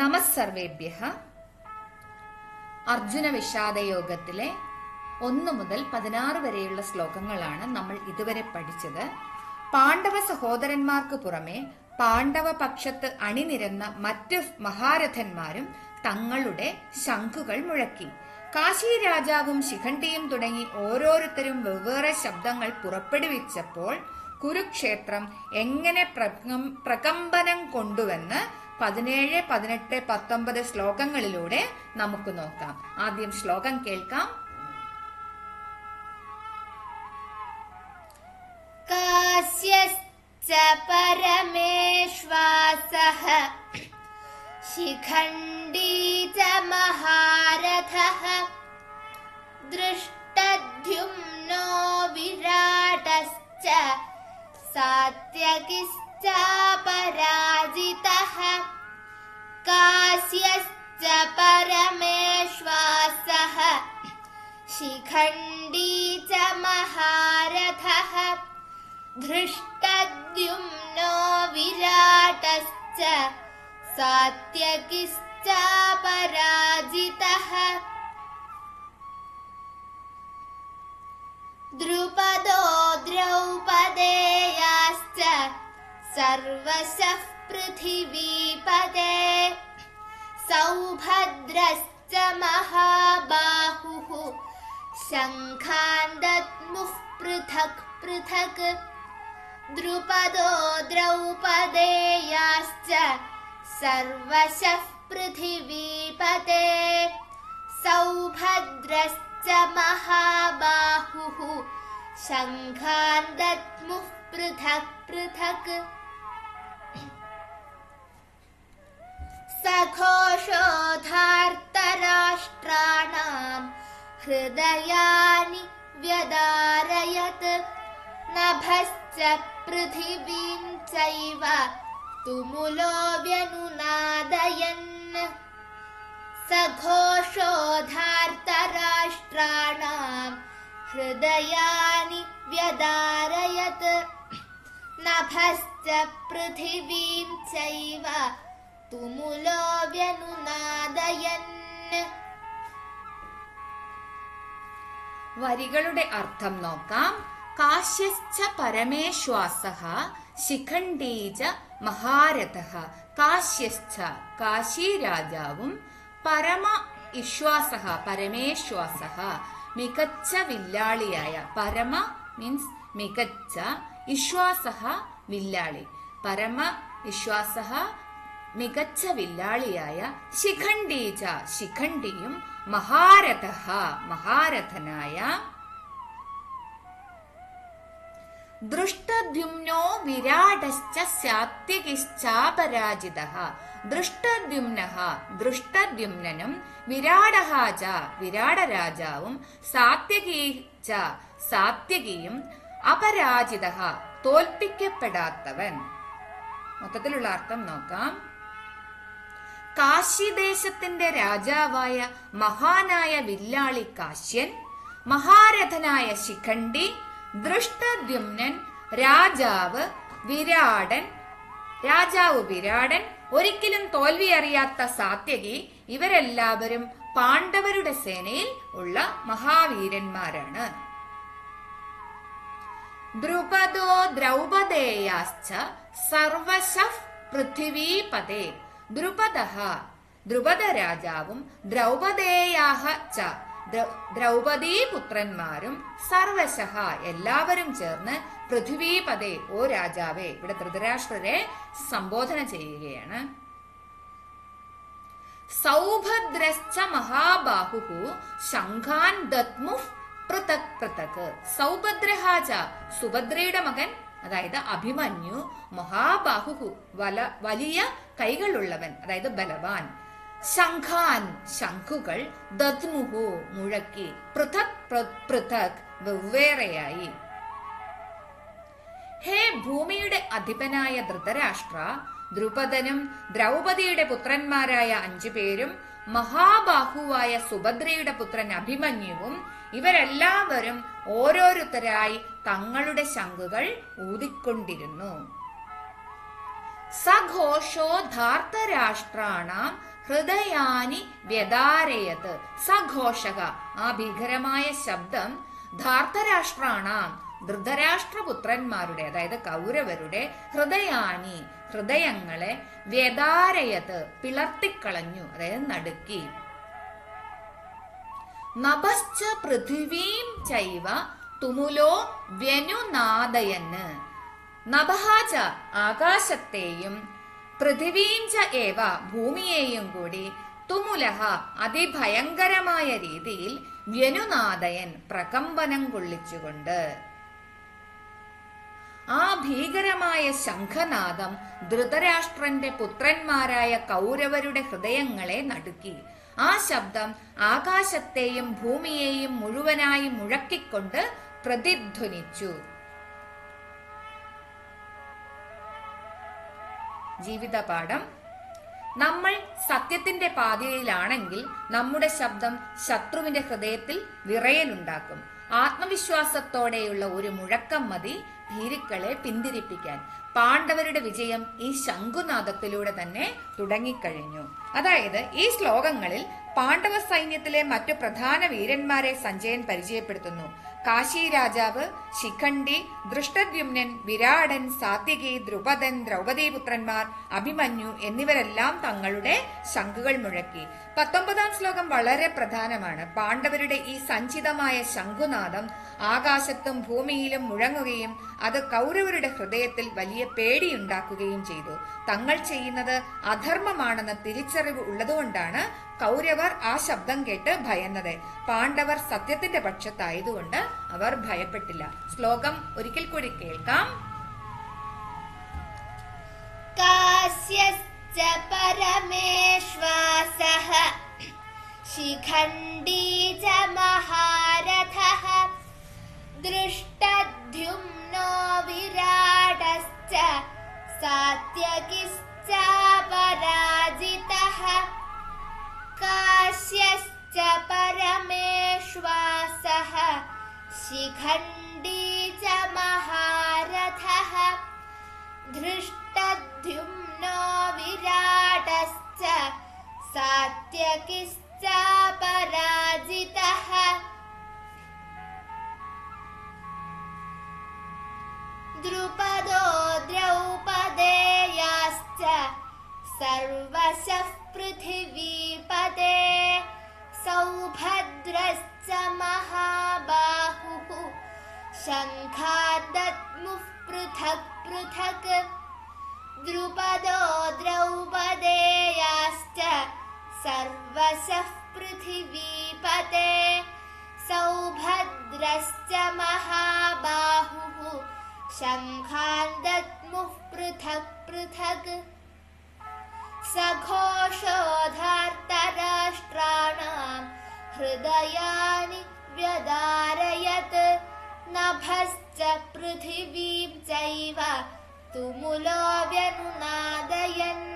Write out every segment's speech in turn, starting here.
നമസ്സർവേഭ്യ. അർജുന വിഷാദയോഗത്തിലെ ഒന്ന് മുതൽ പതിനാറ് വരെയുള്ള ശ്ലോകങ്ങളാണ് നമ്മൾ ഇതുവരെ പഠിച്ചത്. പാണ്ഡവ സഹോദരന്മാർക്ക് പുറമെ പാണ്ഡവ പക്ഷത്ത് അണിനിരന്ന മറ്റ് മഹാരഥന്മാരും തങ്ങളുടെ ശംഖുകൾ മുഴക്കി. കാശി രാജാവും ശിഖണ്ഡിയും തുടങ്ങി ഓരോരുത്തരും വെവ്വേറെ ശബ്ദങ്ങൾ പുറപ്പെടുവിച്ചപ്പോൾ കുരുക്ഷേത്രം എങ്ങനെ പ്രകമ്പനം കൊണ്ടുവന്ന് പതിനേഴ് പതിനെട്ട് പത്തൊമ്പത് ശ്ലോകങ്ങളിലൂടെ നമുക്ക് നോക്കാം. ആദ്യം ശ്ലോകം കേൾക്കാം. കാശ്യശ്ച ശിഖണ്ഡീ ച മഹാരഥഃ ദൃഷ്ടദ്യുംനോ വിരാടശ്ച विराटश्च सात्यकिश्चापराजितः कास्यश्च परमेश्वासः। शिखण्डी च महारथः। धृष्टद्युम्नो विराटश्च। सात्यकिश्चापराजितः। द्रुपदो द्रौपदेयाश्च सर्वशः पृथिवीपदे। सौभद्रश्च महाबाहुः। शङ्खान् दद्मुः पृथक् पृथक्। द्रुपदो द्रौपदेयाश्च सर्वशः पृथिवीपते सौभद्रश्च महाबाहुः। शङ्खान् दद्मुः पृथक् पृथक् सघोषोधार्तराष्ट्राणाम् हृदयानि व्यदारयत्। नभश्च पृथिवीं चैव तुमुलो व्यनुनादयन् सघोषोधार्तराष्ट्राणाम् हृदयानि व्यदारयत्। नभश्च पृथिवीं चैव തുമുലോവ്യനുനാദയൻ വരികളുടെ അർത്ഥം നോക്കാം. കാശ്യശ്ച പരമേശ്വാസഹ ശിഖണ്ഡീജ മഹാരഥ. കാശ്യശ്ച കാശി രാജാവും പരമ ഇശ്വാസഹ പരമേശ്വാസഹ മികച്ച വില്ലാളിയായ പരമ മീൻസ് മികച്ച ഇശ്വാസഹ വില്ലാളി. പരമ ഇശ്വാസഹ മികച്ച വില്ലാളിയായ ശിഖണ്ഡീജ ശിഖണ്ഡിയും മഹാരഥ മഹാരഥനായ ദൃഷ്ടദ്യുമ്നോ വിരാടശ്ച സാത്യകിശ്ചാപരാജിത ദൃഷ്ടദ്യുമ്ന ച വിരാടരാജാവും സാത്യകീ സാത്യകിയും അപരാജിത തോൽപ്പിക്കപ്പെടാത്തവൻ. മൊത്തത്തിലുള്ള അർത്ഥം നോക്കാം. കാശിദേശത്തിന്റെ രാജാവായ മഹാനായ വില്ലാളി കാശ്യൻ മഹാരഥനായ ശിഖണ്ഡി ദൃഷ്ടദ്യുമ്നൻ രാജാവ് വിരാടൻ രാജാവ് വിരാടൻ ഒരിക്കലും തോൽവി അറിയാത്ത സാത്യകി ഇവരെല്ലാവരും പാണ്ഡവരുടെ സേനയിൽ ഉള്ള മഹാവീരന്മാരാണ്. ദ്രുപദോ ദ്രൗപദേയാശ്ച സർവശഃ പൃഥിവീപദേ ദ്രുപദ ദ്രുപദ രാജാവും ദ്രൗപദേയാഹ ച. ദ്ര- ദ്രൗപദീ പുത്രന്മാരും സർവശഹ എല്ലാവരും ചേർന്ന് പൃഥ്വീപദേ ഓ രാജാവേ ഇവിടെ ധൃതരാഷ്ട്രരെ സംബോധന ചെയ്യുകയാണ്. സൗഭദ്രശ്ച മഹാബാഹു ശംഖാൻ ദത്മു പൃഥക് പൃഥക്. സൗഭദ്രഹാച സുഭദ്രയുടെ മകൻ അതായത് അഭിമന്യു മഹാബാഹു വല വലിയ കൈകളുള്ളവൻ അതായത് ബലവാൻ ശംഖാൻ ശംഖുകൾ ദദ്മുഹു മുഴക്കി പൃഥക് പൃഥക് വെവ്വേറെയായി. ഹേ ഭൂമിയുടെ അധിപനായ ധൃതരാഷ്ട്ര ദ്രുപദനും ദ്രൗപദിയുടെ പുത്രന്മാരായ അഞ്ചു പേരും മഹാബാഹുവായ സുഭദ്രയുടെ പുത്രൻ അഭിമന്യുവും ഇവരെല്ലാവരും ഓരോരുത്തരായി തങ്ങളുടെ ശംഖുകൾ ഊതിക്കൊണ്ടിരുന്നു. സഘോഷോ ധാർത്തരാഷ്ട്രാണാം ഹൃദയാനി വ്യതാരയത്. സഘോഷക ആ ഭീകരമായ ശബ്ദം ധാർത്തരാഷ്ട്രാണാം ധൃതരാഷ്ട്രപുത്രന്മാരുടെ അതായത് കൗരവരുടെ ഹൃദയാനി ഹൃദയങ്ങളെ വ്യതാരയത് പിളർത്തിക്കളഞ്ഞു അതായത് നടുക്കി. നഭശ്ച പൃഥിവീം ചൈവ തുമുലോ വ്യനുനാദയന്. നഭഹാച ആകാശത്തെയും പൃഥിവീം ച ഏവ ഭൂമിയെയും കൂടി തുമുലഹ അതിഭയങ്കരമായ രീതിയിൽ വ്യനുനാദയൻ പ്രകമ്പനം കൊള്ളിച്ചുകൊണ്ട്. ആ ഭീകരമായ ശംഖനാദം ധൃതരാഷ്ട്രന്റെ പുത്രന്മാരായ കൗരവരുടെ ഹൃദയങ്ങളെ നടുക്കി. ആ ശബ്ദം ആകാശത്തെയും ഭൂമിയെയും മുഴുവനായി മുഴക്കിക്കൊണ്ട് പ്രതിധ്വനിച്ചു. ജീവിതപാഠം. നമ്മൾ സത്യത്തിന്റെ പാതയിലാണെങ്കിൽ നമ്മുടെ ശബ്ദം ശത്രുവിന്റെ ഹൃദയത്തിൽ വിറയലുണ്ടാക്കും. ആത്മവിശ്വാസത്തോടെയുള്ള ഒരു മുഴക്കം മതി ഭീരുക്കളെ പിന്തിരിപ്പിക്കാൻ. പാണ്ഡവരുടെ വിജയം ഈ ശംഖുനാദത്തിലൂടെ തന്നെ തുടങ്ങിക്കഴിഞ്ഞു. അതായത് ഈ ശ്ലോകങ്ങളിൽ പാണ്ഡവ സൈന്യത്തിലെ മറ്റു പ്രധാന വീരന്മാരെ സഞ്ജയൻ പരിചയപ്പെടുത്തുന്നു. കാശി രാജാവ് ശിഖണ്ഡി ദൃഷ്ടദ്യുമ്നൻ വിരാടൻ സാത്യകി ദ്രുപദൻ ദ്രൗപദീപുത്രന്മാർ അഭിമന്യു എന്നിവരെല്ലാം തങ്ങളുടെ ശംഖുകൾ മുഴക്കി. പത്തൊമ്പതാം ശ്ലോകം വളരെ പ്രധാനമാണ്. പാണ്ഡവരുടെ ഈ സഞ്ചിതമായ ശംഖുനാദം ആകാശത്തും ഭൂമിയിലും മുഴങ്ങുകയും അത് കൗരവരുടെ ഹൃദയത്തിൽ വലിയ പേടിയുണ്ടാക്കുകയും ചെയ്തു തങ്ങൾ ചെയ്യുന്നത് അധർമ്മമാണെന്ന തിരിച്ചറിവ് ഉള്ളതുകൊണ്ടാണ് കൗരവർ ആ ശബ്ദം കേട്ട് ഭയന്നത് പാണ്ഡവർ സത്യത്തിന്റെ പക്ഷത്തായതുകൊണ്ട് അവർ ഭയപ്പെട്ടില്ല ശ്ലോകം ഒരിക്കൽ കൂടി കേൾക്കാം कास्यश्च परमेश्वासः शिखण्डी च महारथः दृष्टद्युम्नो विराटश्च सात्यकिश्च पराजितः काश्यश्च परमेश्वासः शिखण्डी च महारथः। धृष्टद्युम्नो विराटश्च सात्यकिश्च पराजितः द्रुपदो पृथिवीपदे सौभद्रश्च महाबाहुः शङ्खादद्मुः पृथक् पृथक् द्रुपदो द्रौपदेयाश्च सर्वशः पृथिवीपते सौभद्रश्च महाबाहुः शङ्खान् दद्मुः पृथक् पृथक् सघोषोधार्तराष्ट्राणां हृदयानि व्यदारयत्। नभश्च पृथिवीं चैव तुमुलो व्यनुनादयन्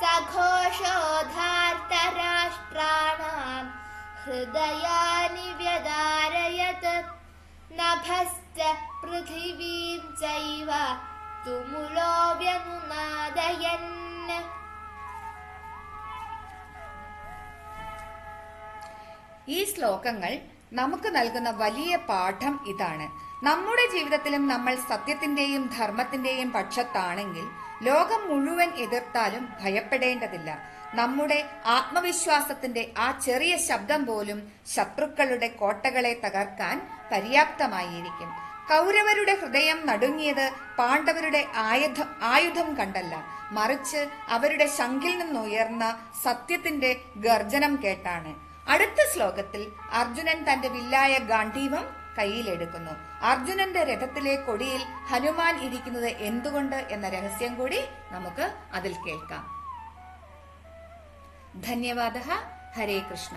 सघोषोधार्तराष्ट्राणां हृदयानि व्यदारयत्। नभश्च पृथिवीं चैव तुमुलो व्यनुनादयन् ഈ ശ്ലോകങ്ങൾ നമുക്ക് നൽകുന്ന വലിയ പാഠം ഇതാണ്. നമ്മുടെ ജീവിതത്തിലും നമ്മൾ സത്യത്തിന്റെയും ധർമ്മത്തിന്റെയും പക്ഷത്താണെങ്കിൽ ലോകം മുഴുവൻ എതിർത്താലും ഭയപ്പെടേണ്ടതില്ല. നമ്മുടെ ആത്മവിശ്വാസത്തിന്റെ ആ ചെറിയ ശബ്ദം പോലും ശത്രുക്കളുടെ കോട്ടകളെ തകർക്കാൻ പര്യാപ്തമായിരിക്കും. കൗരവരുടെ ഹൃദയം നടുങ്ങിയത് പാണ്ഡവരുടെ ആയുധം ആയുധം കണ്ടല്ല. മറിച്ച് അവരുടെ ശങ്കിൽ നിന്നുയർന്ന സത്യത്തിന്റെ ഗർജനം കേട്ടാണ്. അടുത്ത ശ്ലോകത്തിൽ അർജുനൻ തന്റെ വില്ലായ ഗാന്ധീവം കയ്യിലെടുക്കുന്നു. അർജുനന്റെ രഥത്തിലെ കൊടിയിൽ ഹനുമാൻ ഇരിക്കുന്നത് എന്തുകൊണ്ട് എന്ന രഹസ്യം കൂടി നമുക്ക് അതിൽ കേൾക്കാം. ധന്യവാദ. ഹരേ കൃഷ്ണ.